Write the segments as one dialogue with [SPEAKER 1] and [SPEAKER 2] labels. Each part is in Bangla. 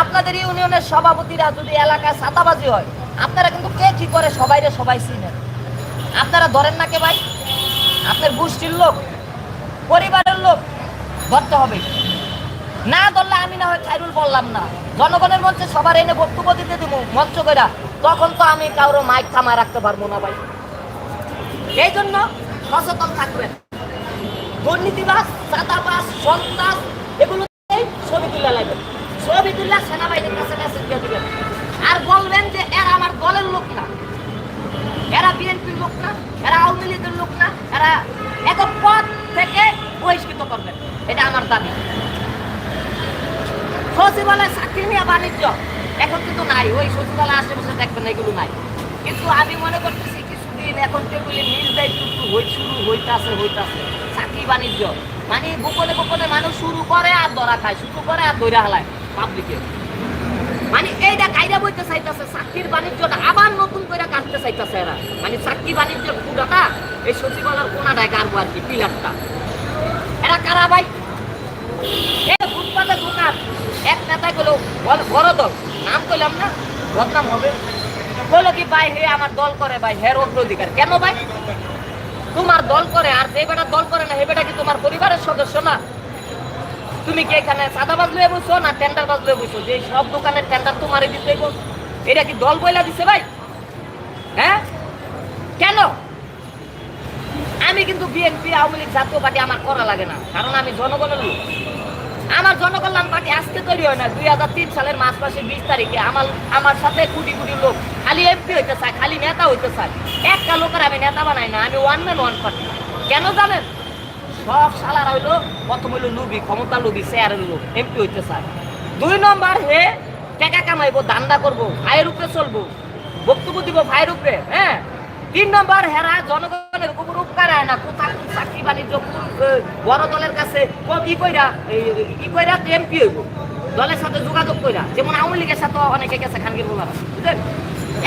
[SPEAKER 1] আপনাদের ইউনিয়নের সভাপতিরা যদি এলাকায় সাতাবাজি হয়, আপনারা কিন্তু কে কি করে সবাইরে সবাই চিনেন? আপনারা ধরেন না কে ভাই? আপনার গোষ্ঠীর লোক, পরিবারের লোক ধরতে হবে। না ধরলে আমি না হয় খাইরুল বললাম না। জনগণের মঞ্চে সবার এনে বক্তব্য দিতে দিব, মঞ্চ কইরা। তখন তো আমি কারও মাইক থামায় রাখতে পারব না ভাই। এই জন্য সচেতন থাকবেন। দুর্নীতিবাস চাঁদাবাস সন্ত্রাস, এগুলো ছবি তুলে লাগবেন ছবি তুলে সেনাবাহিনীর কাছে মেসেজ দিয়ে দিবেন আর বলবেন যে এরা আমার দলের লোক না। এরা বিএনপির লোক না, এরা আওয়ামী লীগের লোক না, এরা এক পদ থেকে বহিষ্কৃত করবেন এটা আমার দাবি। সচিবালয় চাকরি নিয়ে বাণিজ্য। এখন কিন্তু নাই। ওই সচিবালয় আশেপাশে দেখবেন এগুলো নাই। কিন্তু আমি মনে করতেছি কিছুদিন এখন টেবিলে নিজ দায়িত্ব শুরু হইতাছে হইতাছে। চাকরি বাণিজ্য। মানে গোপনে গোপনে মানুষ শুরু করে আর ধরা খায়, শুরু করে আর ধরে হালায় পাবলিকে মানে এইটা কাইরা বইতে চাইতেছে, চাকরির বাণিজ্যটা আবার নতুন করে কাটতে চাইতেছে এরা। মানে চাকরি বাণিজ্যের পুরাটা এই সচিবালয়ের কোনাটায় গাড়বো আর কি পিলারটা এরা কারা ভাই? এ ফুটপাতে দোকান। এক নেতা গেল বড় দল। নাম কইলাম না, বদনাম হবে। বলো কি, ভাই, হে আমার দল করে, ভাই, হের অগ্রাধিকার। কেন ভাই? তোমার দল করে, আর যে বেটা দল করে না, হে বেটা কি তোমার পরিবারের সদস্য না? তুমি কি এখানে সাদাবাজ লয়ে বসো না টেন্ডার বাজ লয়ে বসো? যে সব দোকানের টেন্ডার তোমারই দিতে এটা কি দল বইলা দিছে ভাই? হ্যাঁ? কেন? আমি কিন্তু বিএনপি আওয়ামী লীগ জাতীয় পার্টি আমার করা লাগে না, কারণ আমি জনগণের লোক। আমার জনকল্যাণ পার্টি আজকে তৈরি হয় না, দুই হাজার তিন সালের মার্চ মাসের বিশ তারিখে। আমার আমার সাথে কোটি কোটি লোক। খালি এমপি হইতে চায় খালি নেতা হইতে চায় একটা লোকের আমি নেতা বানাই না, আমি ওয়ান ম্যান ওয়ান পার্টি কেন জানেন? সব সালার হইল, প্রথম হইল লুবি, ক্ষমতা লুবি চেয়ারের লোক এমপি হইতে চায় দুই নম্বর হে, টাকা কামাইবো দান্দা করব, ভাইয়ের উপরে চলবো, বক্তব্য দিব ভাইয়ের উপরে হ্যাঁ? তিন নম্বর হেরা জনগণের উপর উপকার হয় না, কোথায় চাকরি বাণিজ্য বড় দলের কাছে ই কইরা ই কইরা এমপি হইব। দলের সাথে যোগাযোগ কইরা, যেমন আওয়ামী লীগের সাথে অনেকে গেছে, খানগির বলার, বুঝলেন?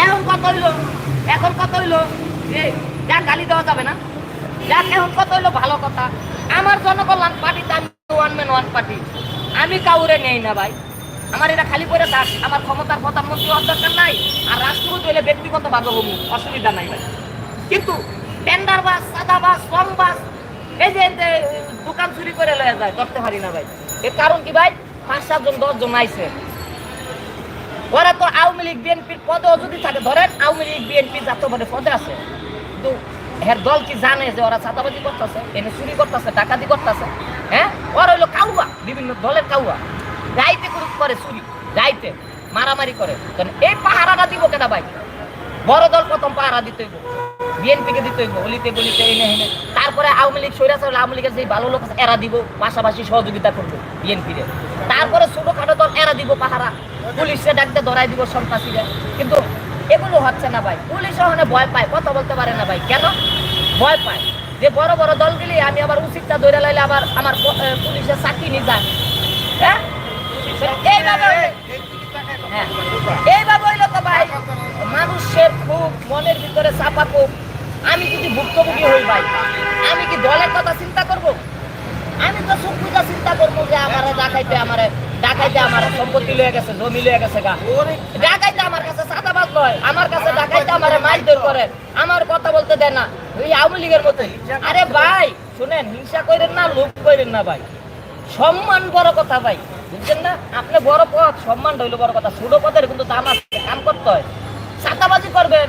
[SPEAKER 1] এখন কত হইল? এখন কত হইল? যাক, গালি দেওয়া যাবে না। যাক, এখন কত হইল? ভালো কথা। আমার জনকল্যাণ পার্টিতে আমি ওয়ান ম্যান ওয়ান পার্টি আমি কাউরে নেই না, ভাই। আমার এটা খালি করে থাক। আমার ক্ষমতার প্রধানমন্ত্রী হওয়ার দরকার নাই আর রাষ্ট্রপতি হলে ব্যক্তিগত ভাবে হব অসুবিধা নাই, ভাই। কিন্তু টেন্ডার বাস সাদা বাস শ্রম বাস এই যে, দোকান চুরি করে লয়ে যায় করতে পারি না, ভাই। এর কারণ কি, ভাই? পাঁচ সাতজন, দশজন আইছে। ওরা তো আওয়ামী লীগ, বিএনপির পদেও যদি থাকে, ধরেন আওয়ামী লীগ, বিএনপি জাতীয় পদে পদে আছে। কিন্তু এর দল কি জানে যে ওরা ছাতাবাজি করতেছে, এনে চুরি করতেছে, ডাকাতি করতেছে? হ্যাঁ? ওরা হইল কাউয়া, বিভিন্ন দলের কাউয়া। গ্রুপ করে চুরি গাইতে মারামারি করে। এই পাহারাটা দিব কেনা ভাই? বড় দল প্রথম পাহারা দিতে হইব। বিএনপিকে দিতে হইব, অলিতে গলিতে, এনে হেনে তারপরে আওয়ামী লীগ সৈরা চলে আওয়ামী লীগের যে ভালো লোক এরা দিব, পাশাপাশি সহযোগিতা করব বিএনপিরে। তারপরে দল এরা দিব পাহারা। পুলিশে ডাকতে ধরাই দিব সন্ত্রাসীরা কিন্তু এগুলো হচ্ছে না ভাই। পুলিশ ওখানে ভয় পায়, কথা বলতে পারে না ভাই। কেন? ভয় পায়। যে বড় বড় দলগুলি আমি আবার উচিতটা ধরে লাইলে আবার আমার পুলিশের চাকরি নিয়ে যায়। হ্যাঁ? এইভাবে হ্যাঁ। তো ভাই, মানুষের খুব মনের খুব। আমি যদি ভুক্তভোগী হই ভাই, আমি কি দলের কথা চিন্তা করব? আমি তো সুবিধা চিন্তা করব যে আমার ডাকাইতে আমার ডাকাইতে আমার সম্পত্তি লয়ে গেছে জমি লয়ে গেছে গা। ডাকাইতে আমার কাছে সাদাবাদ নয় আমার কাছে ডাকাইতে আমার মাইর করে। আমার কথা বলতে দেয় না ওই আওয়ামী লীগের মতো আরে ভাই শুনেন হিংসা করেন না লোভ করেন না ভাই। সম্মান বড় কথা ভাই বুঝছেন না? আপনি বড় পথ সম্মান হইল বড় কথা। ছোট পদের কিন্তু দাম আছে কাম করতে হয়। সাতাবাজি করবেন।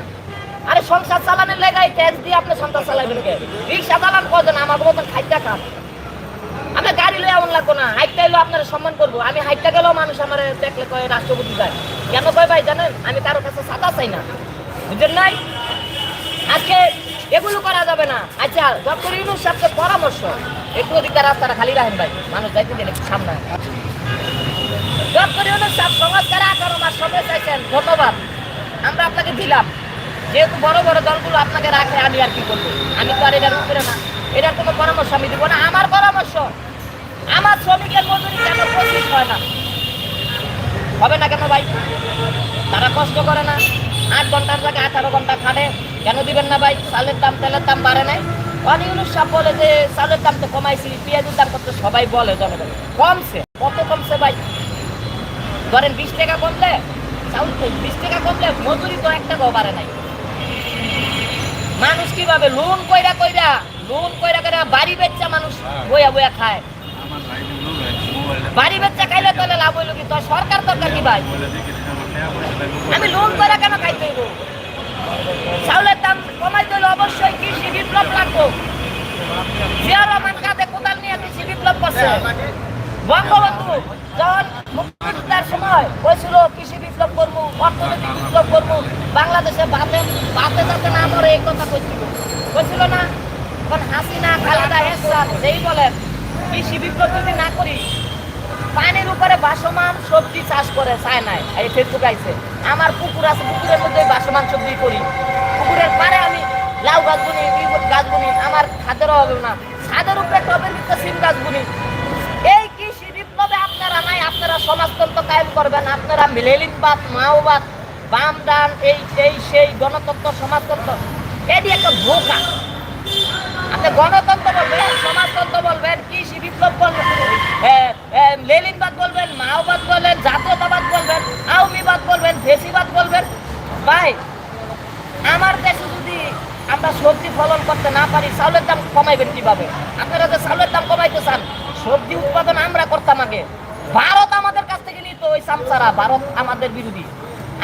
[SPEAKER 1] আরে সংসার চালানোর লেগাই ট্যাক্স দিয়ে আপনি সংসার চালাবেন কে? রিক্সা চালান কজন? আমার মতন খাইটা খান। গাড়ি লয়ে এমন লাগবো না। হাইটটা এলো আপনার সম্মান করব। আমি হাইটটা গেলেও মানুষ আমার দেখলে কয়, রাষ্ট্রপতি যায়। কেন কয় ভাই জানেন? আমি কারও কাছে সাদা চাই না। বুঝলেন নাই? আজকে এগুলো করা যাবে না। আচ্ছা ডক্টর ইউনুস সাহেবকে পরামর্শ। একটু ওদিকটা রাস্তাটা খালি রাখেন ভাই। মানুষ যাইতে একটু সামনে ডক্টর ইউনুস সাহেব সংস্কার আঠারো মাস সময় চাইছেন। ধন্যবাদ। আমরা আপনাকে দিলাম। যেহেতু বড় বড় দলগুলো আপনাকে রাখে, আমি আর কি করব? আমি তো আর এটার উপরে না। এটার কোনো পরামর্শ আমি দিব না। আমার পরামর্শ আমার শ্রমিকের মজুরি কেন পঁচিশ হয় না? হবে না কেন ভাই? তারা কষ্ট করে না। আট ঘণ্টার জায়গায় আঠারো ঘণ্টা খাটে। কেন দিবেন না ভাই? চালের দাম তেলের দাম বাড়ে নাই। অনিউনুস সব বলে যে চালের দাম তো কমাইছি পেঁয়াজের দাম কত? সবাই বলে জনগণ। কমছে। কত কমছে ভাই? ধরেন বিশ টাকা কমলে চাউল বিশ টাকা কমলে মজুরি তো এক টাকাও বাড়ে নাই। মানুষ কীভাবে? লোন কইরা কইরা লোন কইরা কইরা বাড়ি বেচা মানুষ বইয়া বইয়া খায়। বাড়ি বেচা খাইলে তাহলে লাভ হইল কি? তোর সরকার দরকার কি ভাই? আমি লোন করে কেন খাইতে হইব? চাউলের দাম কমাই হলে অবশ্যই কৃষি বিপ্লব লাগবো। জিয়া রহমান কাঁধে কোদাল নিয়ে কৃষি বিপ্লব করছে। বঙ্গবন্ধু যখন মুক্তিযুদ্ধের সময় হয়েছিল কৃষি বিপ্লব করব, অর্থনৈতিক বিপ্লব করব, বাংলাদেশে বাতে বাতে যাতে না মরে, এই কথা কইছিল। কইছিল না এখন হাসিনা, খালেদা হেসান যেই বলেন, কৃষি বিপ্লব যদি না করি পানির উপরে বাসমান সবজি চাষ করে চায় নাই। এই ফেসবুক আইছে। আমার পুকুর আছে পুকুরের মধ্যে বাসমান সবজি করি। পুকুরের পারে আমি লাউ গাছ বুনি গাছ বুনি আমার খাদ্যের অভাব না। ছাদের উপরে টবের ভিতরে সিম গাছ বুনি এই কৃষি বিপ্লবে আপনারা নাই আপনারা সমাজতন্ত্র কায়েম করবেন আপনারা মিলেলিনবাদ মাওবাদ বাম ডান এই এই সেই গণতন্ত্র সমাজতন্ত্র এটি একটা ধোকা। আপনি গণতন্ত্র বলবেন সমাজতন্ত্র বলবেন কৃষি বিপ্লব বলবেন। এ, এ, লেনিনবাদ বলবেন মাওবাদ বলবেন জাতীয়তাবাদ বলবেন আওয়ামীবাদ বলবেন ফেসিবাদ বলবেন। ভাই আমার দেশে যদি আমরা সবজি ফলন করতে না পারি চাউলের দাম কমাইবেন কীভাবে? আপনারা যে চাউলের দাম কমাইতে চান সবজি উৎপাদন আমরা করতাম আগে। ভারত আমাদের কাছ থেকে নিত ওই সামসারা ভারত আমাদের বিরোধী।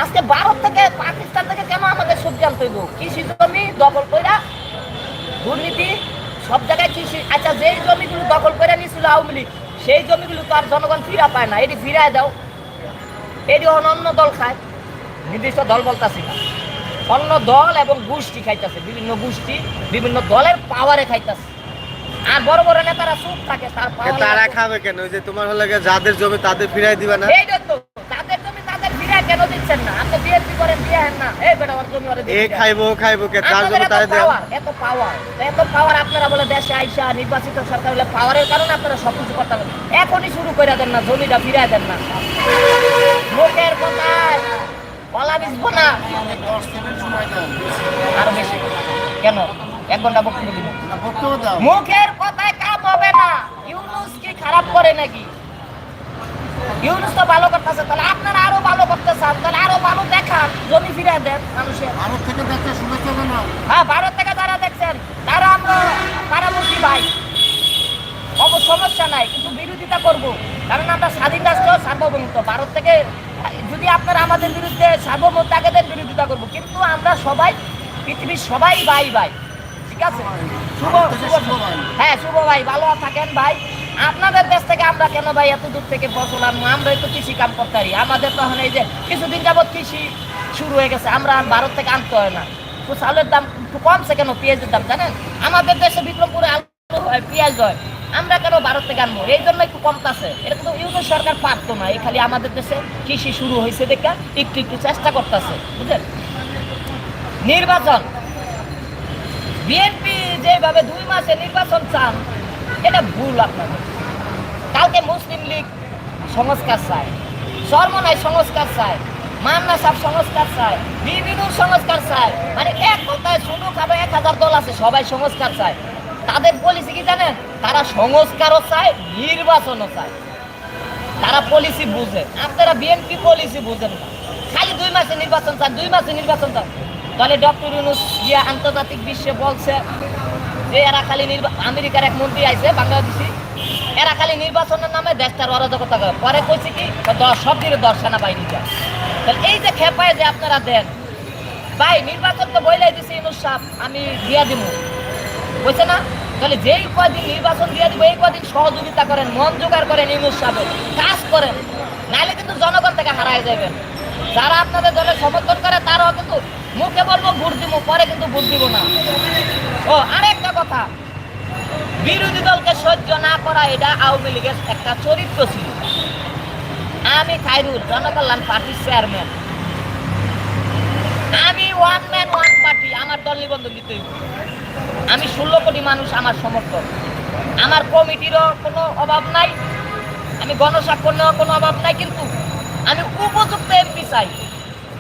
[SPEAKER 1] আজকে ভারত থেকে পাকিস্তান থেকে কেন আমাদের সবজি আনতে হইব? কৃষি জমি দখল কইরা দুর্নীতি সব জায়গায় কৃষি। আচ্ছা যেই জমিগুলো দখল করে নিয়েছিল আওয়ামী লীগ সেই জমিগুলো তো আর জনগণ ফিরা পায় না এটি ফিরায় দাও। এটি অন্য দল খায়। নির্দিষ্ট দল বলতেছি না। অন্য দল এবং গোষ্ঠী খাইতেছে বিভিন্ন গোষ্ঠী বিভিন্ন দলের পাওয়ারে খাইতেছে। আর বড় বড় নেতারা চুপ থাকে তার
[SPEAKER 2] তারা খাবে কেন? যে তোমার হলে যাদের জমি তাদের ফিরাই দিবে না?
[SPEAKER 1] তো তাদের জমি তাদের ফিরায় কেন দিচ্ছেন না? আপনি বিএনপি করেন দিয়ে হেন না। এই বেটা ওর জমি ওরে
[SPEAKER 2] এ খাইবো খাইবো কে তার
[SPEAKER 1] আপনাদের
[SPEAKER 2] জমি দেন
[SPEAKER 1] এত পাওয়ার এত পাওয়ার আপনারা বলে দেশে আইসা নির্বাচিত সরকার হলে পাওয়ারের কারণে আপনারা সবকিছু করতে পারেন এখনই শুরু করে দেন না জমিটা ফিরায় দেন না। লোকের কথায় কলা বিছবো না। আরও বেশি। কেন? এক ঘণ্টা বক্তব্য দিব মুখের কথায় কাম হবে না। ইউনুস কি খারাপ করে নাকি? ইউনুস তো ভালো করতেছে তাহলে আপনারা আরও ভালো করতে চান তাহলে আরও ভালো জমি ফিরে দেন মানুষের।
[SPEAKER 3] ভারত থেকে দেখতে শুনেছে না
[SPEAKER 1] হ্যাঁ ভারত থেকে যারা দেখছেন তারা আমরা কারামুখী ভাই। অব সমস্যা নাই কিন্তু বিরোধিতা করব। কারণ আমরা স্বাধীন রাষ্ট্র সার্বভৌমত্ব। ভারত থেকে যদি আপনারা আমাদের বিরুদ্ধে সার্বভৌমত্ব আগে দেন বিরোধিতা করব। কিন্তু আমরা সবাই পৃথিবীর সবাই ভাই ভাই। ঠিক আছে? শুভ শুভ হ্যাঁ শুভ ভাই। ভালো থাকেন ভাই। আপনাদের দেশ থেকে আমরা কেন ভাই এত দূর থেকে ফসল আনব? আমরা তো কৃষি কাম করতে পারি আমাদের তো এখন এই যে কিছুদিন যাবত কৃষি শুরু হয়ে গেছে, আমরা ভারত থেকে আনতে হয় না। তো চালের দাম একটু কমছে কেন? পেঁয়াজের দাম, জানেন? আমাদের দেশে বিক্রমপুরে আলু হয়, পেঁয়াজ হয়, আমরা কেন ভারত থেকে আনব? এই জন্য একটু কমতাছে এটা কিন্তু ইউনিট সরকার পারতো না। এই খালি আমাদের দেশে কৃষি শুরু হয়েছে দেখা একটু একটু চেষ্টা করতেছে, বুঝলেন? নির্বাচন। বিএনপি যেভাবে দুই মাসে নির্বাচন চান, এটা ভুল আপনাদের। কালকে মুসলিম লীগ সংস্কার চায় সর্বনায় সংস্কার চায়। মান্না সাহেব সংস্কার চায় বিভিন্ন সংস্কার চায় মানে এক কথায় শুধু খাবে এক হাজার দল আছে, সবাই সংস্কার চায়। তাদের পলিসি কি জানেন? তারা সংস্কারও চায়, নির্বাচনও চায়। তারা পলিসি বুঝে। আপনারা বিএনপি পলিসি বুঝেন না। খালি দুই মাসে নির্বাচন চান, দুই মাসে নির্বাচন চান। তাহলে ডক্টর ইউনুস গিয়া আন্তর্জাতিক বিশ্বে বলছে যে, এরা খালি আমেরিকার এক মন্ত্রী আইছে, বাংলাদেশি। এরা খালি নির্বাচনের নামে দেশটার অরাজকতা করে। পরে কইছে কি? দশ সব দিকে দশ সেনাবাহিনী যায়। তাহলে এই যে খেপায় যে আপনারা দেন, ভাই, নির্বাচন তো বইলাই দিছে ইউনুস সাহেব, আমি দিয়া দিব বুঝছে না? তাহলে যেই কদিন নির্বাচন দিয়ে দিব, এই কদিন সহযোগিতা করেন, মন জোগাড় করেন ইউনুস সাহেব, কাজ করেন। নাহলে কিন্তু জনগণ থেকে হারায় যাবেন যারা আপনাদের দলে সমর্থন করে, তারাও কিন্তু মুখে বলব, ভোট দিব, পরে কিন্তু ভোট দিব না। ও, আরেকটা কথা। বিরোধী দলকে সহ্য না করা, এটা আওয়ামী লীগের একটা চরিত্র ছিল। আমি খাইরুল, জনকল্যাণ পার্টির চেয়ারম্যান আমি ওয়ান ম্যান ওয়ান পার্টি আমার দল নিবন্ধন দিতে আমি ষোলো কোটি মানুষ আমার সমর্থক। আমার কমিটিরও কোনো অভাব নাই, আমি গণস্বাক্ষর নেওয়ার কোনো অভাব নাই, কিন্তু আমি উপযুক্ত এমপি চাই।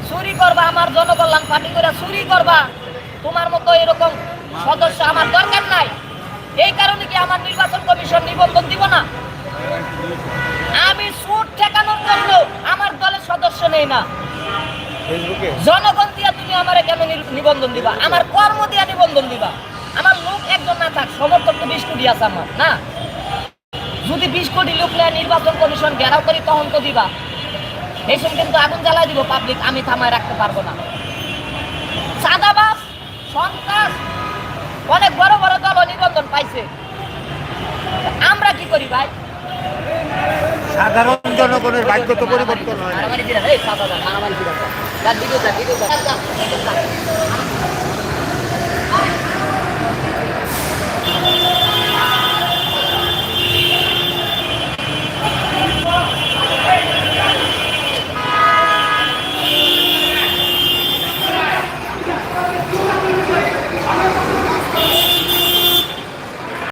[SPEAKER 1] চুরি করবা আমার জনকল্যাণ পার্টি করে, চুরি করবা। তোমার মতো এরকম সদস্য আমার দরকার নাই। এই কারণে কি আমার নির্বাচন কমিশন নিবন্ধন দিব না? নেই না। জনগণ দিয়া তুমি আমারে কেন নিবন্ধন দিবা? আমার কর্ম দিয়া নিবন্ধন দিবা। আমার লোক একজন না থাক সমর্থক তো বিশ কোটি আছে আমার না? যদি বিশ কোটি লোক নেয় নির্বাচন কমিশন ঘেরাও করি তখন তো দিবা। এই সময় কিন্তু আগুন জ্বালাই দিব পাবলিক আমি থামায় রাখতে পারব না। সাদাবাস সন্ত্রাস অনেক বড় বড় দল নিবন্ধন পাইছে। আমরা কি করি ভাই?
[SPEAKER 3] সাধারণ জনগণের ভাগ্য তো পরিবর্তন হয় না